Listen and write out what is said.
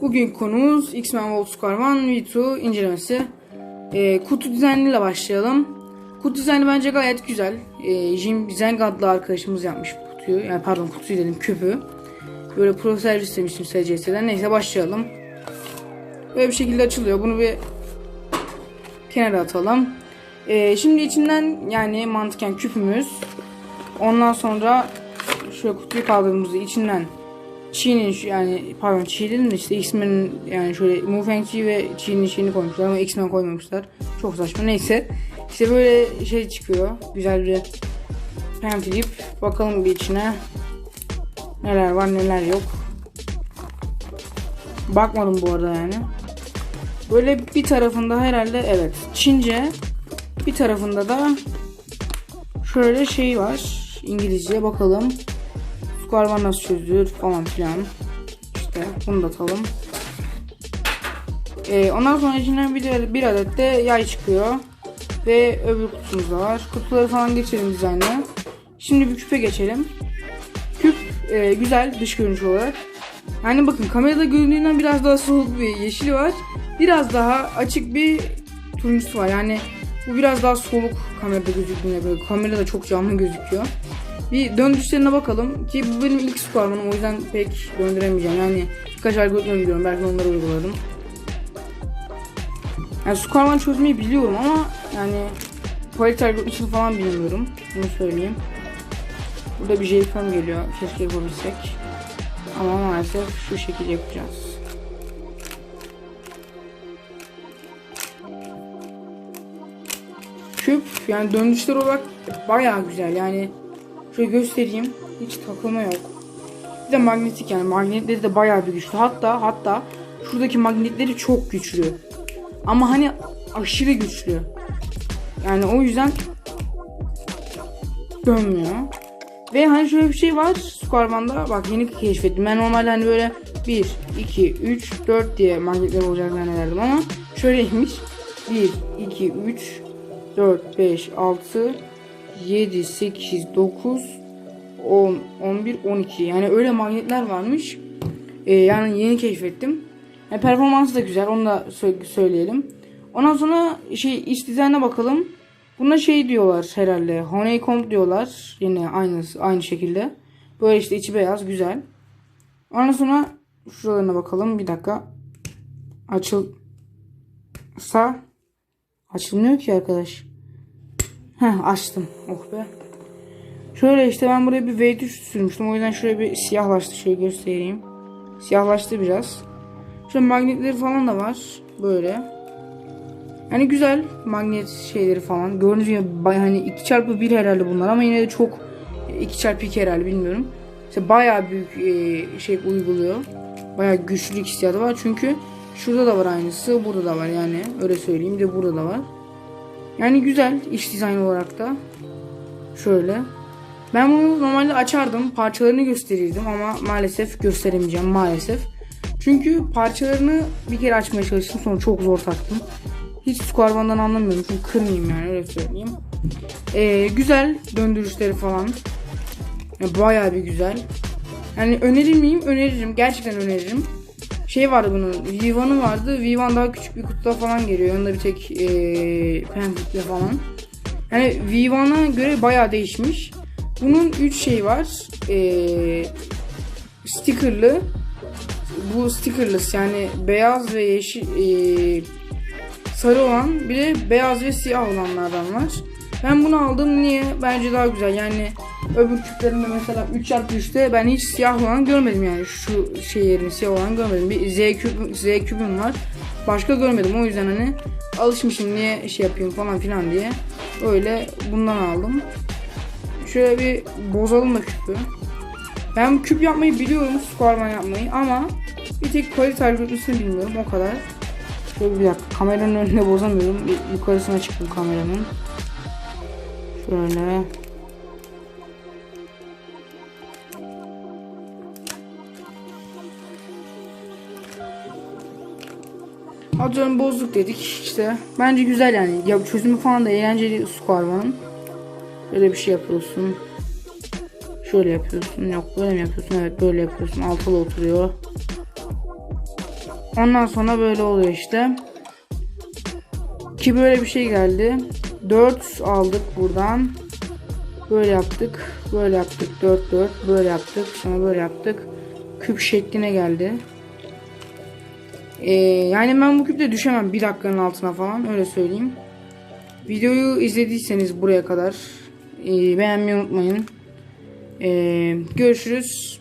Bugün konumuz X-Men Volt Squadron V2 incelemesi. Ee, kutu dizaynıyla başlayalım. Kutu dizaynı bence gayet güzel. Ee, Jim Zeng adlı arkadaşımız yapmış kutuyu. Yani pardon kutuyu dedim küpü. Böyle pro servis demiştim SCS'den. Neyse başlayalım. Böyle bir şekilde açılıyor. Bunu bir kenara atalım. Ee, şimdi içinden yani mantıken küpümüz. Ondan sonra şöyle kutuyu kaldırdığımızda içinden Çin'in yani pardon Çin dedim de işte X-Men'in yani şöyle Mufengchi ve Çin'in şeyini koymuşlar ama X-Men koymamışlar. Çok saçma neyse. İşte böyle şey çıkıyor. Güzel bir pamphlet. Bakalım bir içine. Neler var neler yok. Bakmadım bu arada yani. Böyle bir tarafında herhalde evet Çince. Bir tarafında da şöyle şey var. İngilizce bakalım. Square nasıl çözülür falan filan. İşte bunu da atalım. Ee, ondan sonra içinden bir, bir adet de yay çıkıyor. Ve öbür kutumuz da var. Kutuları falan geçelim dizaynı. Şimdi bir küpe geçelim. Küp e, güzel dış görünüş olarak. Yani bakın kamerada göründüğünden biraz daha soğuk bir yeşili var. Biraz daha açık bir turuncusu var. Yani bu biraz daha soluk kamerada gözüktüğüne göre. Kamerada çok canlı gözüküyor. Bir döndürüşlerine bakalım ki bu benim ilk squadronum o yüzden pek döndüremeyeceğim. Yani birkaç algoritma biliyorum belki onları uygularım. Yani squadron çözmeyi biliyorum ama yani quality algoritmasını falan bilmiyorum. Bunu söyleyeyim. Burada bir JFM geliyor. Keşke yapabilsek. Ama maalesef şu şekilde yapacağız. Küp yani döndüşler olarak bayağı güzel yani Şöyle göstereyim. Hiç takılma yok. Bir de magnetik yani magnetleri de bayağı bir güçlü. Hatta hatta şuradaki magnetleri çok güçlü. Ama hani aşırı güçlü. Yani o yüzden dönmüyor. Ve hani şöyle bir şey var Squarman'da bak yeni keşfettim. Ben normalde hani böyle 1, 2, 3, 4 diye magnetler olacak zannederdim ama şöyleymiş. 1, 2, 3, 4, 5, 6, 7, 8, 9, 10, 11, 12. Yani öyle magnetler varmış. Ee, yani yeni keşfettim. Yani performansı da güzel. Onu da sö- söyleyelim. Ondan sonra şey iç dizaynına bakalım. Buna şey diyorlar herhalde. Honeycomb diyorlar. Yine aynı aynı şekilde. Böyle işte içi beyaz güzel. Ondan sonra şuralarına bakalım. Bir dakika. Açılsa açılmıyor ki arkadaş. Heh açtım. Oh be. Şöyle işte ben buraya bir V3 sürmüştüm. O yüzden şöyle bir siyahlaştı. Şöyle göstereyim. Siyahlaştı biraz. Şöyle magnetleri falan da var. Böyle. Hani güzel magnet şeyleri falan. Gördüğünüz gibi hani 2 çarpı 1 herhalde bunlar ama yine de çok 2 çarpı 2 herhalde bilmiyorum. İşte bayağı büyük e, şey uyguluyor. Bayağı güçlülük hissiyatı var. Çünkü şurada da var aynısı. Burada da var yani. Öyle söyleyeyim. De burada da var. Yani güzel iş dizayn olarak da. Şöyle. Ben bunu normalde açardım. Parçalarını gösterirdim ama maalesef gösteremeyeceğim maalesef. Çünkü parçalarını bir kere açmaya çalıştım sonra çok zor taktım. Hiç squarbandan anlamıyorum çünkü kırmayayım yani öyle söyleyeyim. Ee, güzel döndürüşleri falan. Yani bayağı bir güzel. Yani önerir miyim? Öneririm. Gerçekten öneririm. Şey vardı bunun. V1'ı vardı. V1 daha küçük bir kutuda falan geliyor. Yanında bir tek pamphletle falan. Yani V1'a göre bayağı değişmiş. Bunun 3 şey var. Ee, stickerlı. Bu stickerless yani beyaz ve yeşil ee, sarı olan bir de beyaz ve siyah olanlardan var. Ben bunu aldım niye? Bence daha güzel. Yani öbür küplerinde mesela 3x3'te ben hiç siyah olan görmedim yani. Şu şey yerini siyah olan görmedim. Bir Z küp Z küpüm var. Başka görmedim. O yüzden hani alışmışım niye şey yapayım falan filan diye. Öyle bundan aldım. Şöyle bir bozalım da küpü. Ben küp yapmayı biliyorum. Squarman yapmayı ama bir tek kalite algoritmasını bilmiyorum o kadar. Şöyle bir dakika kameranın önünde bozamıyorum. Bir yukarısına çıktım kameranın. Şöyle. Atıyorum bozduk dedik işte. Bence güzel yani. Ya çözümü falan da eğlenceli Squarman'ın. Böyle bir şey yapıyorsun. Şöyle yapıyorsun. Yok böyle mi yapıyorsun? Evet böyle yapıyorsun. Altılı oturuyor. Ondan sonra böyle oluyor işte. Ki böyle bir şey geldi. 4 aldık buradan. Böyle yaptık. Böyle yaptık. 4 4 böyle yaptık. Sonra böyle yaptık. Küp şekline geldi. Ee, yani ben bu küple düşemem bir dakikanın altına falan öyle söyleyeyim. Videoyu izlediyseniz buraya kadar e, beğenmeyi unutmayın. Ee, görüşürüz.